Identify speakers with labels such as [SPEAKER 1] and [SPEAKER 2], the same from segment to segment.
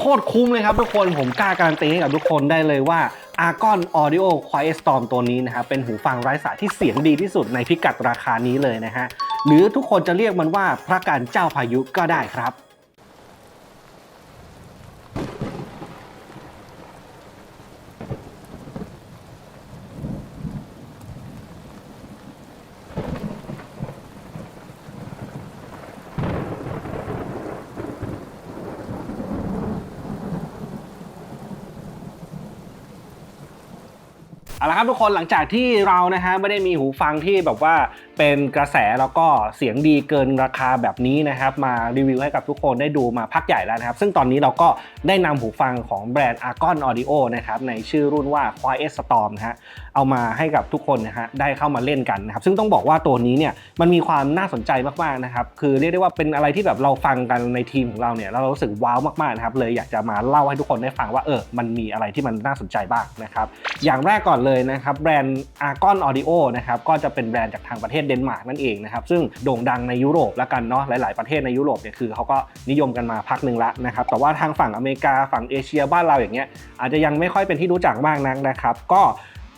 [SPEAKER 1] โคตรคุ้มเลยครับทุกคนผมกล้าการันตีให้กับทุกคนได้เลยว่า Argon Audio Quiet Storm ตัวนี้นะครับเป็นหูฟังไร้สายที่เสียงดีที่สุดในพิกัดราคานี้เลยนะฮะหรือทุกคนจะเรียกมันว่าพระการเจ้าพายุก็ได้ครับ เอาละครับทุกคนหลังจากที่เรานะฮะไม่ได้มีหูฟังที่แบบว่าเป็นกระแสแล้วก็เสียงดีเกินราคาแบบนี้นะครับมารีวิวให้กับทุกคนได้ดูมาพักใหญ่แล้วนะครับ ซึ่งตอนนี้เราก็ได้นำหูฟังของแบรนด์ Argon Audio นะครับในชื่อรุ่นว่า Quiet Storm นะฮะเอามาให้กับทุกคนนะฮะได้เข้ามาเล่นกันนะครับซึ่งต้องบอกว่าตัวนี้เนี่ยมันมีความน่าสนใจมากๆนะครับคือเรียกได้ว่าเป็นอะไรที่แบบเราฟังกันในทีมของเราเนี่ยเรารู้สึกว้าวมากๆนะครับเลยอยากจะมาเล่าให้ทุกคนได้ฟังว่าเออมันมีอะไรที่มันน่าสนใจบ้างนะครับอย่างแรกก่อนเลยนะครับแบรนด์ Argon Audio นะครับก็จะเป็นแบรนด์จากทางประเทศเดนมาร์กนั่นเองนะครับซึ่งโด่งดังในยุโรปแล้วกันเนาะหลาย ๆ ประเทศในยุโรปเนี่ยคือเขาก็นิยมกันมาพักหนึ่งละนะครับแต่ว่าทางฝั่งอเมริกาฝั่งเอเชียบ้านเราอย่างเงี้ยอาจจะยังไม่ค่อยเป็นที่รู้จักมากนักนะครับก็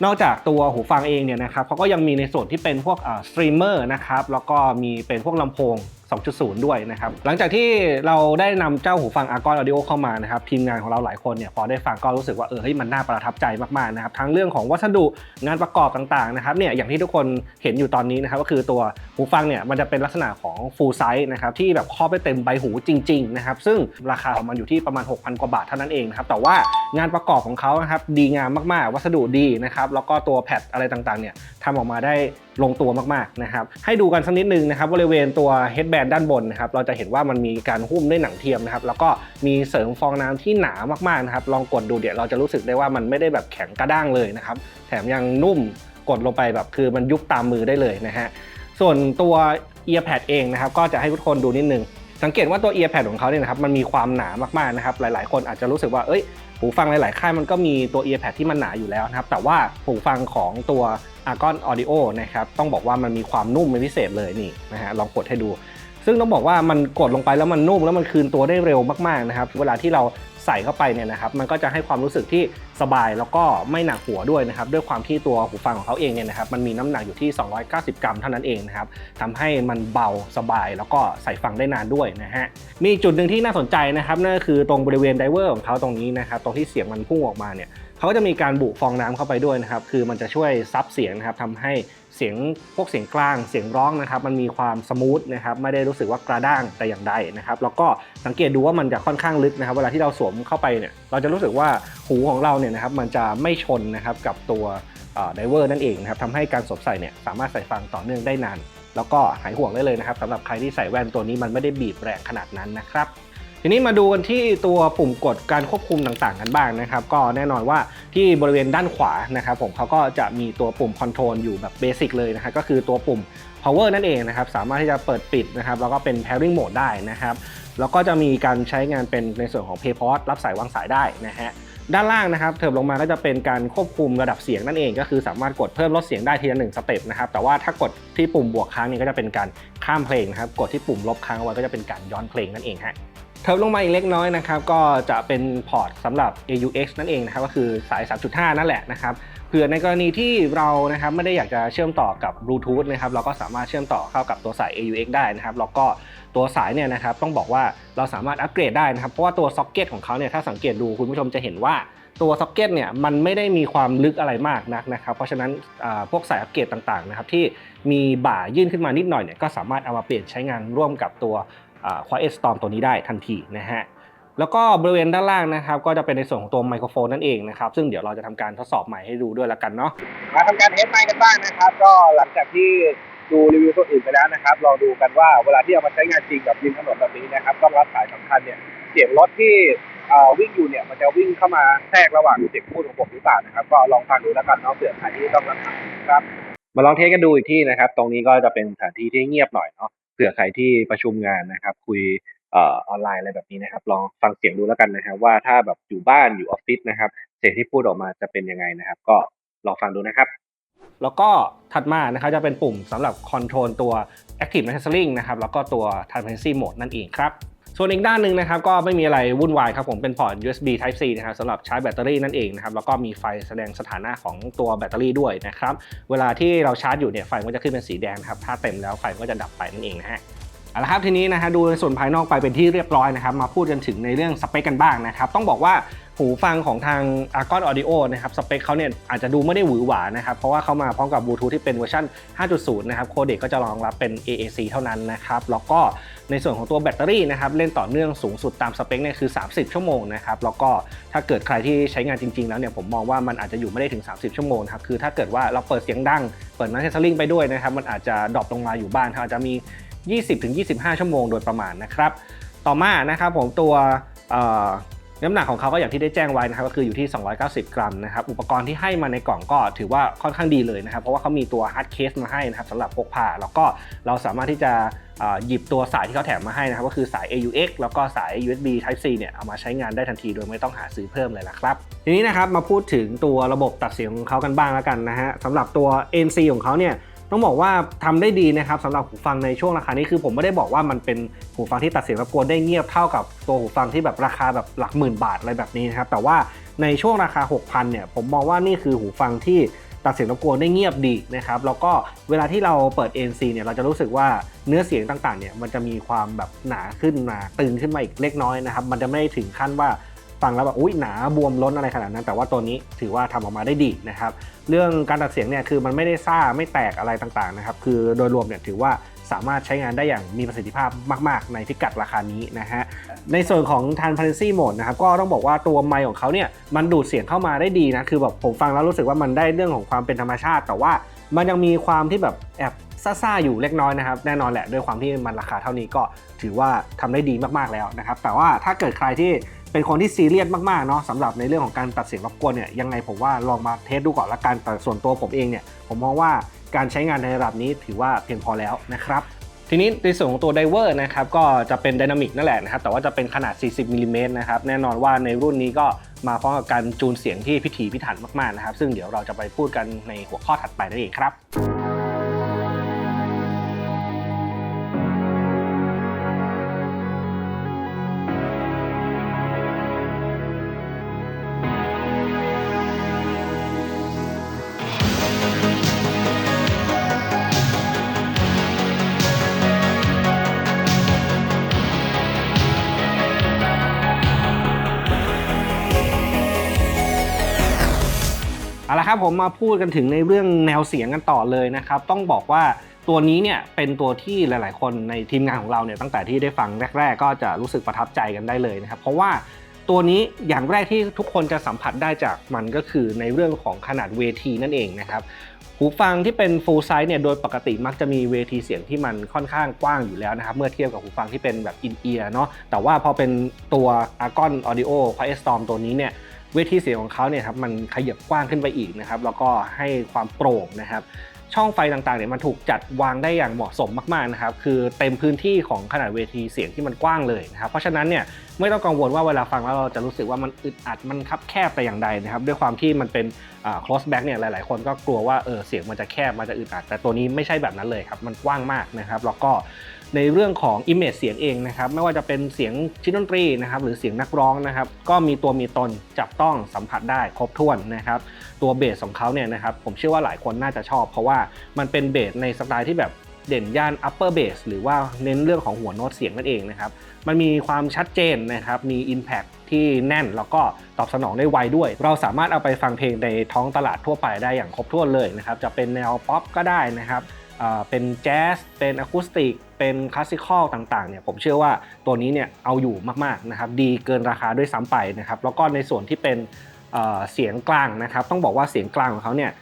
[SPEAKER 1] นอกจากตัวหูฟังเองเนี่ยนะครับเขาก็ยังมีในส่วนที่เป็นพวกสตรีมเมอร์นะครับแล้วก็มีเป็นพวกลำโพง 2.0 ด้วยนะครับหลังจากที่เราได้นำเจ้าหูฟัง Argon Audio เข้ามานะครับทีมงานของเราหลายคนเนี่ยพอได้ฟังก็รู้สึกว่าเออเฮ้ยมันน่าประทับใจมากๆนะครับทั้งเรื่องของวัสดุงานประกอบต่างๆนะครับเนี่ยอย่างที่ทุกคนเห็นอยู่ตอนนี้นะครับก็คือตัวหูฟังเนี่ยมันจะเป็นลักษณะของ full size นะครับที่แบบครอบได้เต็มใบหูจริงๆนะครับซึ่งราคาของมันอยู่ที่ประมาณ 6,000 กว่าบาทเท่านั้นเองนะครับแต่ว่างานประกอบของเขานะครับดีงามมากๆ วัสดุดีนะครับแล้วก็ตัวแพดอะไรต่างๆเนี่ยทำออกมาได้ลงตัวมากๆนะครับให้ดูกันสักนิดนึงนะครับบริเวณตัว headband ด้านบนนะครับเราจะเห็นว่ามันมีการหุ้มด้วยหนังเทียมนะครับแล้วก็มีเสริมฟองน้ำที่หนามากๆนะครับลองกดดูเดี๋ยวเราจะรู้สึกได้ว่ามันไม่ได้แบบแข็งกระด้างเลยนะครับแถมยังนุ่มกดลงไปแบบคือมันยุบตามมือได้เลยนะฮะส่วนตัว earpad เองนะครับก็จะให้ทุกคนดูนิดนึงสังเกตว่าตัว earpad ของเขาเนี่ยนะครับมันมีความหนามากๆนะครับหลายๆ คนอาจจะรู้สึกว่าเอ้ย หูฟังหลายๆ ค่ายมันก็มีตัว earpad ที่มันหนาอยู่แล้วนะครับ แต่ว่าหูฟังของตัว Argon Audio นะครับ ต้องบอกว่ามันมีความนุ่มเป็นพิเศษเลยนี่นะฮะ ลองกดให้ดู ซึ่งต้องบอกว่ามันกดลงไปแล้วมันนุ่มแล้วมันคืนตัวได้เร็วมากๆนะครับ เวลาที่เราใส่เข้าไปเนี่ยนะครับ มันก็จะให้ความรู้สึกที่ สบายแล้วก็ไม่หนักหัวด้วยนะครับด้วยความที่ตัวหูฟังของเขาเองเนี่ยนะครับมันมีน้ำหนักอยู่ที่ 290 กรัมเท่านั้นเองนะครับทำให้มันเบาสบายแล้วก็ใส่ฟังได้นานด้วยนะฮะมีจุดหนึ่งที่น่าสนใจนะครับนั่นก็คือตรงบริเวณไดเวอร์ของเขาตรงนี้นะครับตรงที่เสียงมันพุ่งออกมาเนี่ยเขาก็จะมีการบุฟองน้ำเข้าไปด้วยนะครับคือมันจะช่วยซับเสียงนะครับทำให้ เสียงพวกเสียงกลางเสียงร้องนะครับมันมีความสมูทนะครับไม่ได้รู้สึกว่ากระด้างแต่อย่างใดนะครับแล้วก็สังเกตดูว่ามันจะค่อนข้างลึกนะครับ เวลาที่เราสวมเข้าไปเนี่ยเราจะรู้สึกว่าหูของเราเนี่ยนะครับมันจะไม่ชนนะครับกับตัวไดเวอร์นั่นเองนะครับทำให้การสวมใส่เนี่ยสามารถใส่ฟังต่อเนื่องได้นานแล้วก็หายห่วงได้เลยนะครับสำหรับใครที่ใส่แว่นตัวนี้มันไม่ได้บีบแรงขนาดนั้นนะครับ ทีนี้มาดูกันที่ตัวปุ่มกดการควบคุมต่างๆกันบ้างนะครับ ก็แน่นอนว่าที่บริเวณด้านขวานะครับผมเขาก็จะมีตัวปุ่มคอนโทรลอยู่แบบเบสิกเลยนะครับก็คือตัวปุ่ม power นั่นเองนะครับ สามารถที่จะเปิดปิดนะครับ แล้วก็เป็น pairing mode ได้นะครับ แล้วก็จะมีการใช้งานเป็นในส่วนของ payport รับสายวางสายได้นะฮะด้านล่างนะครับเถิบลงมาก็จะเป็นการควบคุมระดับเสียงนั่นเอง ก็คือสามารถกดเพิ่มลดเสียงได้ทีละหนึ่งสเต็ปนะครับแต่ว่าถ้ากดที่ปุ่มบวกค้างนี่ก็จะเป็นการข้ามเพลงนะครับกดที่ปุ่มลบค้างไว้ก็จะเป็นการย้อนเพลงนั่นเองฮะ เทิบลงมาอีกเล็กน้อยนะครับก็จะเป็นพอร์ตสำหรับ AUX นั่นเองนะครับก็คือสาย 3.5 นั่นแหละนะครับเผื่อในกรณีที่เรานะครับไม่ได้อยากจะเชื่อมต่อกับบลูทูธนะครับเราก็สามารถเชื่อมต่อเข้ากับตัวสาย AUX ได้นะครับแล้วก็ตัวสายเนี่ยนะครับต้องบอกว่าเราสามารถอัปเกรดได้นะครับเพราะว่าตัวซ็อกเก็ตของเขาเนี่ยถ้าสังเกตดูคุณผู้ชมจะเห็นว่า ตัวซ็อกเก็ตเนี่ยมันไม่ได้มีความลึกอะไรมากนักนะครับ เพราะฉะนั้นพวกสายอัปเกรดต่างๆนะครับที่มีบ่ายื่นขึ้นมานิดหน่อยเนี่ยก็สามารถเอามาเปลี่ยนใช้งานร่วมกับตัว Quiet Storm ตัวนี้ได้ทันทีนะฮะแล้วก็บริเวณด้านล่างนะครับ ก็จะเป็นในส่วนของตัวไมโครโฟนนั่นเองนะครับ ซึ่งเดี๋ยวเราจะทำการทดสอบใหม่ให้ดูด้วยละกันเนาะ
[SPEAKER 2] มาทำการเทสไมค์กันบ้างนะครับ ก็หลังจากที่ดูรีวิวตัวอื่นไปแล้วนะครับเราดูกันว่าเวลาที่เอามาใช้งานจริงกับริมถนนแบบนี้นะครับ ต้องรับสายสำคัญเนี่ยเสียงรถที่ วิ่งอยู่เนี่ยมันจะวิ่งเข้ามาแทรกระหว่างเสียงพูดของผมหรือเปล่านะครับ ก็ลองฟังดูแล้วกันเนาะเผื่อใครที่ต้องรับสายครับ
[SPEAKER 1] มาลองเทสกันดูอีกที่นะครับ ตรงนี้ก็จะเป็นสถานที่ที่เงียบหน่อยเนาะเผื่อใครที่ประชุมงานนะครับ คุยออนไลน์อะไรแบบนี้นะครับ ลองฟังเสียงดูแล้วกันนะครับ ว่าถ้าแบบอยู่บ้านอยู่ออฟฟิศนะครับ เสียงที่พูดออกมาจะเป็นยังไงนะครับ ก็ลองฟังดูนะครับ แล้วก็ถัดมานะครับจะเป็นปุ่มสำหรับคอนโทรลตัว Active Mastering นะครับแล้วก็ตัว Transparency Mode นั่นเองครับ ส่วนอีกด้านหนึ่งนะครับก็ไม่มีอะไรวุ่นวายครับผมเป็นพอร์ต USB Type C นะครับสำหรับชาร์จแบตเตอรี่นั่นเองนะครับแล้วก็มีไฟแสดงสถานะของตัวแบตเตอรี่ด้วยนะครับเวลาที่เราชาร์จอยู่เนี่ยไฟก็จะขึ้นเป็นสีแดงนะครับถ้าเต็มแล้วไฟก็จะดับไปนั่นเองนะฮะเอาละครับทีนี้นะฮะดูในส่วนภายนอกไปเป็นที่เรียบร้อยนะครับมาพูดกันถึงในเรื่องสเปคกันบ้างนะครับต้องบอกว่าหูฟังของทาง Argon Audio นะครับสเปคเขาเนี่ยอาจจะดูไม่ได้หวือหวานะครับเพราะว่าเขามาพร้อมกับบลูทูธที่เป็นเวอร์ชัน5.0 นะครับโคเด็กก็จะรองรับเป็น AAC เท่านั้นนะครับแล้วก็ในส่วนของตัวแบตเตอรี่นะครับเล่นต่อเนื่องสูงสุดตามสเปคเนี่ยคือ 30 ชั่วโมงนะครับแล้วก็ถ้าเกิดใครที่ใช้งานจริงๆ แล้วเนี่ยผมมองว่ามันอาจจะอยู่ไม่ได้ถึง 30 ชั่วโมงครับคือถ้าเกิดว่าเราเปิดเสียงดังเปิดนักเทสลิงไปด้วยนะครับมันอาจจะดรอปลงมาอยู่บ้านครับอาจจะมี 20-25 ชั่วโมงโดยประมาณนะครับต่อมานะครับผมตัว น้ำหนักของเขาก็อย่างที่ได้แจ้งไว้นะครับก็คืออยู่ที่ 290 กรัมนะครับอุปกรณ์ที่ให้มาในกล่องก็ถือว่าค่อนข้างดีเลยนะครับเพราะว่าเขามีตัวฮาร์ดเคสมาให้นะครับสำหรับพกพาแล้วก็เราสามารถที่จะหยิบตัวสายที่เขาแถมมาให้นะครับก็คือสาย AUX แล้วก็สาย USB Type C เนี่ยเอามาใช้งานได้ทันทีโดยไม่ต้องหาซื้อเพิ่มเลยนะครับ ทีนี้นะครับมาพูดถึงตัวระบบตัดเสียงของเขากันบ้างแล้วกันนะฮะสำหรับตัว NC ของเขาเนี่ย ต้องบอกว่าทำได้ดีนะครับสำหรับหูฟังในช่วงราคานี้คือผมไม่ได้บอกว่ามันเป็นหูฟังที่ตัดเสียงรบกวนได้เงียบเท่ากับตัวหูฟังที่แบบราคาแบบหลักหมื่นบาทอะไรแบบนี้นะครับแต่ว่าในช่วงราคา 6,000เนี่ยผมมองว่านี่คือหูฟังที่ตัดเสียงรบกวนได้เงียบดีนะครับแล้วก็เวลาที่เราเปิด ANC เนี่ยเราจะรู้สึกว่าเนื้อเสียงต่างๆเนี่ยมันจะมีความแบบหนาขึ้นมาตึงขึ้นมาอีกเล็กน้อยนะครับมันจะไม่ถึงขั้นว่า ฟังแล้วแบบอุ้ยหนาบวมล้นอะไรขนาดนั้น แต่ว่าตัวนี้ถือว่าทำออกมาได้ดีนะครับ เรื่องการตัดเสียงเนี่ยคือมันไม่ได้ซ่าไม่แตกอะไรต่างๆนะครับคือโดยรวมเนี่ยถือว่าสามารถใช้งานได้อย่างมีประสิทธิภาพมาก ๆ ในพิกัดราคานี้นะฮะ ในส่วนของ transparency mode นะครับก็ต้องบอกว่าตัวไมค์ของเขาเนี่ยมันดูดเสียงเข้ามาได้ดีนะ คือแบบผมฟังแล้วรู้สึกว่ามันได้เรื่องของความเป็นธรรมชาติ แต่ว่ามันยังมีความที่แบบแอบซ่าๆอยู่เล็กน้อยนะครับ แน่นอนแหละด้วยความที่มันราคาเท่านี้ก็ถือว่าทำได้ดีมากๆแล้วนะครับ แต่ว่าถ้าเกิดใครที่ เป็นคนที่ซีเรียสมากๆเนาะสำหรับในเรื่องของการตัดเสียงรบกวนเนี่ยยังไงผมว่าลองมาเทสดูก่อนละกันแต่ส่วนตัวผมเองเนี่ยผมมองว่าการใช้งานในระดับนี้ถือว่าเพียงพอแล้วนะครับทีนี้ในส่วนของตัวไดเวอร์นะครับก็จะเป็นไดนามิกนั่นแหละนะครับแต่ว่าจะเป็นขนาด 40มิลลิเมตรนะครับแน่นอนว่าในรุ่นนี้ก็มาพร้อมกับการจูนเสียงที่พิถีพิถันมากๆนะครับซึ่งเดี๋ยวเราจะไปพูดกันในหัวข้อถัดไปนั่นเองครับ เอาละครับผมมาพูดกันถึงในเรื่องแนวเสียงกันต่อเลยนะครับ ต้องบอกว่าตัวนี้เนี่ยเป็นตัวที่หลาย ๆ คนในทีมงานของเราเนี่ยตั้งแต่ที่ได้ฟังแรก ๆ ก็จะรู้สึกประทับใจกันได้เลยนะครับ เพราะว่าตัวนี้อย่างแรกที่ทุกคนจะสัมผัสได้จากมันก็คือในเรื่องของขนาดเวทีนั่นเองนะครับหูฟังที่เป็น full size เนี่ยโดยปกติมักจะมีเวทีเสียงที่มันค่อนข้างกว้างอยู่แล้วนะครับ เมื่อเทียบกับหูฟังที่เป็นแบบ in ear เนาะแต่ว่าพอเป็นตัว Argon Audio Quiet Storm ตัวนี้เนี่ย เวทีเสียงของเขาเนี่ยครับมันขยับกว้างขึ้นไปอีกนะครับแล้วก็ให้ความโปร่งนะครับช่องไฟต่างๆเนี่ยมันถูกจัดวางได้อย่างเหมาะสมมากๆนะครับคือเต็มพื้นที่ของขนาดเวทีเสียงที่มันกว้างเลยนะครับเพราะฉะนั้นเนี่ยไม่ต้องกังวลว่าเวลาฟังแล้วเราจะรู้สึกว่ามันอึดอัดมันคับแคบแต่อย่างใดนะครับด้วยความที่มันเป็น close back เนี่ยหลายๆ คนก็กลัวว่าเออเสียงมันจะแคบมันจะอึดอัด แต่ตัวนี้ไม่ใช่แบบนั้นเลยครับมันกว้างมากนะครับแล้วก็ ในเรื่องของ image เสียงเองนะครับไม่ว่าจะเป็นเสียงชิ้นดนตรีนะครับหรือเสียงนักร้องนะครับก็มีตัวมีตนจับต้องสัมผัสได้ครบถ้วนนะครับตัวเบสของเขาเนี่ยนะครับผมเชื่อว่าหลายคนน่าจะชอบ เพราะว่ามันเป็นเบสในสไตล์ที่แบบเด่นย่าน upper bass หรือว่าเน้นเรื่องของหัวโน้ตเสียงนั่นเองนะครับ มันมีความชัดเจนนะครับ มี impact ที่แน่นแล้วก็ตอบสนองได้ไวด้วย เราสามารถเอาไปฟังเพลงในท้องตลาดทั่วไปได้อย่างครบถ้วนเลยนะครับ จะเป็นแนวป๊อปก็ได้นะครับ เป็นแจ๊สเป็นอะคูสติกเป็นคลาสสิคอลต่างๆเนี่ยผมเชื่อว่าตัวนี้เนี่ยเอาอยู่มากๆนะครับดีเกินราคาด้วยซ้ำไปนะครับแล้วก็ในส่วนที่เป็นเสียงกลางนะครับต้องบอกว่าเสียงกลางของเขาเนี่ย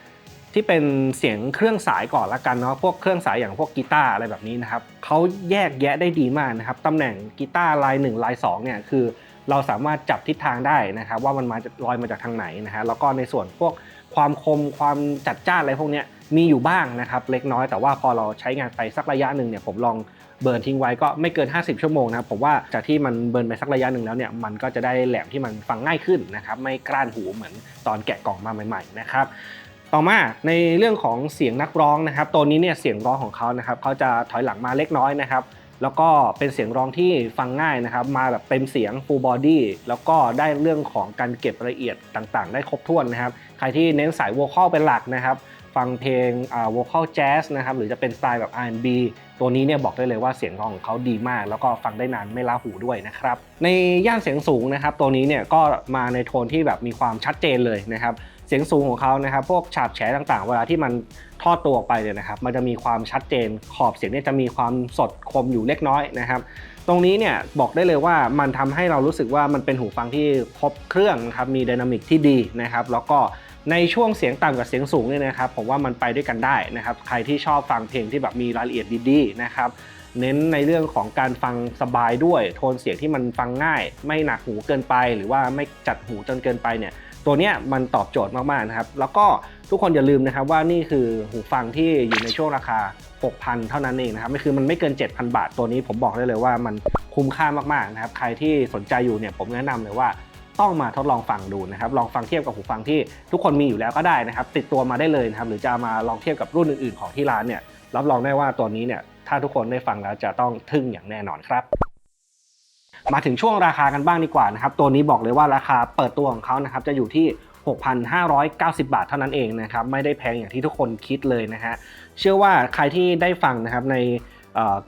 [SPEAKER 1] ที่เป็นเสียงเครื่องสายก่อนละกันเนาะพวกเครื่องสายอย่างพวกกีตาร์อะไรแบบนี้นะครับเขาแยกแยะได้ดีมากนะครับตำแหน่งกีตาร์ลาย1ลาย2เนี่ยคือเราสามารถจับทิศทางได้นะครับว่ามันมาจากลอยมาจากทางไหนนะฮะแล้วก็ในส่วนพวกความคมความจัดจ้านอะไรพวกเนี้ย มีอยู่บ้างนะครับเล็กน้อยแต่ว่าพอเราใช้งานไปสักระยะหนึ่งเนี่ยผมลองเบิร์นทิ้งไว้ก็ไม่เกิน 50 ชั่วโมงนะครับผมว่าจากที่มันเบิร์นไปสักระยะหนึ่งแล้วเนี่ยมันก็จะได้แหลมที่มันฟังง่ายขึ้นนะครับไม่กร้านหูเหมือนตอนแกะกล่องมาใหม่ๆนะครับต่อมาในเรื่องของเสียงนักร้องนะครับตัวนี้เนี่ยเสียงร้องของเขานะครับเขาจะถอยหลังมาเล็กน้อยนะครับแล้วก็เป็นเสียงร้องที่ฟังง่ายนะครับ มาแบบเต็มเสียง full body แล้วก็ได้เรื่องของการเก็บรายละเอียดต่างๆ ได้ครบถ้วนนะครับ ใครที่เน้นสาย vocal เป็นหลักนะครับ ฟังเพลงอ่า vocal jazz นะครับหรือจะเป็นสไตล์แบบ R&B ตัวนี้เนี่ยบอกได้เลยว่าเสียงร้องของเขาดีมาก แล้วก็ฟังได้นานไม่ล้าหูด้วยนะครับในย่านเสียงสูงนะครับตัวนี้เนี่ยก็มาในโทนที่แบบมีความชัดเจนเลยนะครับเสียงสูงของเขานะครับพวกฉาบแฉต่างๆ เวลาที่มันทอดตัวออกไปเนี่ยนะครับมันจะมีความชัดเจนขอบเสียงเนี่ยจะมีความสดคมอยู่เล็กน้อยนะครับตรงนี้เนี่ยบอกได้เลยว่ามันทำให้เรารู้สึกว่ามันเป็นหูฟังที่ครบเครื่องนะครับมีไดนามิกที่ดีนะครับแล้วก็ ในช่วงเสียงต่ำกับเสียงสูงเนี่ยนะครับผมว่ามันไปด้วยกันได้นะครับใครที่ชอบฟังเพลงที่แบบมีรายละเอียดดีๆนะครับเน้นในเรื่องของการฟังสบายด้วย โทนเสียงที่มันฟังง่าย ไม่หนักหูเกินไป หรือว่าไม่จัดหูจนเกินไปเนี่ยตัวเนี้ยมันตอบโจทย์มากๆนะครับแล้วก็ทุกคนอย่าลืมนะครับว่านี่คือหูฟังที่อยู่ในช่วงราคา 6,000 เท่านั้นเองนะครับไม่คือมันไม่เกิน 7,000 บาท ตัวนี้ผมบอกได้เลยว่ามันคุ้มค่ามากๆนะครับใครที่สนใจอยู่เนี่ยผมแนะนำเลยว่า ต้องมาทดลองฟังดูนะครับลองฟังเทียบกับหูฟังที่ทุกคนมีอยู่แล้วก็ได้นะครับติดตัวมาได้เลยนะครับหรือจะมาลองเทียบกับรุ่นอื่น ๆ ของที่ร้านเนี่ยรับรองได้ว่าตัวนี้เนี่ยถ้าทุกคนได้ฟังแล้วจะต้องทึ่งอย่างแน่นอนครับมาถึงช่วงราคากันบ้างดีกว่านะครับ ตัวนี้บอกเลยว่าราคาเปิดตัวของเขานะครับจะอยู่ที่ 6,590 บาทเท่านั้นเองนะครับ ไม่ได้แพงอย่างที่ทุกคนคิดเลยนะฮะ เชื่อว่าใครที่ได้ฟังนะครับใน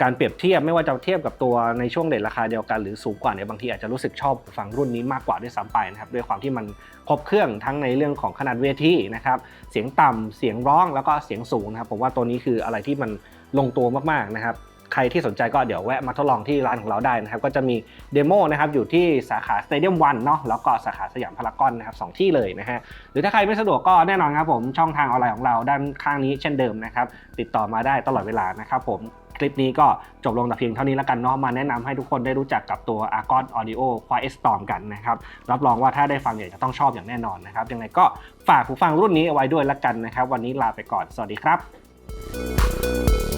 [SPEAKER 1] การเปรียบเทียบไม่ว่าจะเทียบกับตัวในช่วงเดทราคาเดียวกันหรือสูงกว่าเนี่ยบางทีอาจจะรู้สึกชอบหูฟังรุ่นนี้มากกว่าด้วยซ้ำไปนะครับด้วยความที่มันครบเครื่องทั้งในเรื่องของขนาดเวทีนะครับเสียงต่ำเสียงร้องแล้วก็เสียงสูงนะครับผมว่าตัวนี้คืออะไรที่มันลงตัวมากๆนะครับใครที่สนใจก็เดี๋ยวแวะมาทดลองที่ร้านของเราได้นะครับ ก็จะมีเดโมนะครับอยู่ที่สาขาสเตเดียมวันเนาะแล้วก็สาขาสยามพารากอนนะครับสองที่เลยนะฮะหรือถ้าใครไม่สะดวกก็แน่นอนครับผมช่องทางออนไลน์ของเราด้านข้างนี้เช่นเดิมนะครับติดต่อมาได้ตลอดเวลานะครับผม คลิปนี้ก็จบลงแต่เพียงเท่านี้แล้วกันเนาะมาแนะนำให้ทุกคนได้รู้จักกับตัว Argon Audio Quiet Storm กันนะครับ รับรองว่าถ้าได้ฟังเนี่ยจะต้องชอบอย่างแน่นอนนะครับ ยังไงก็ฝากผู้ฟังรุ่นนี้เอาไว้ด้วยละกันนะครับ วันนี้ลาไปก่อน สวัสดีครับ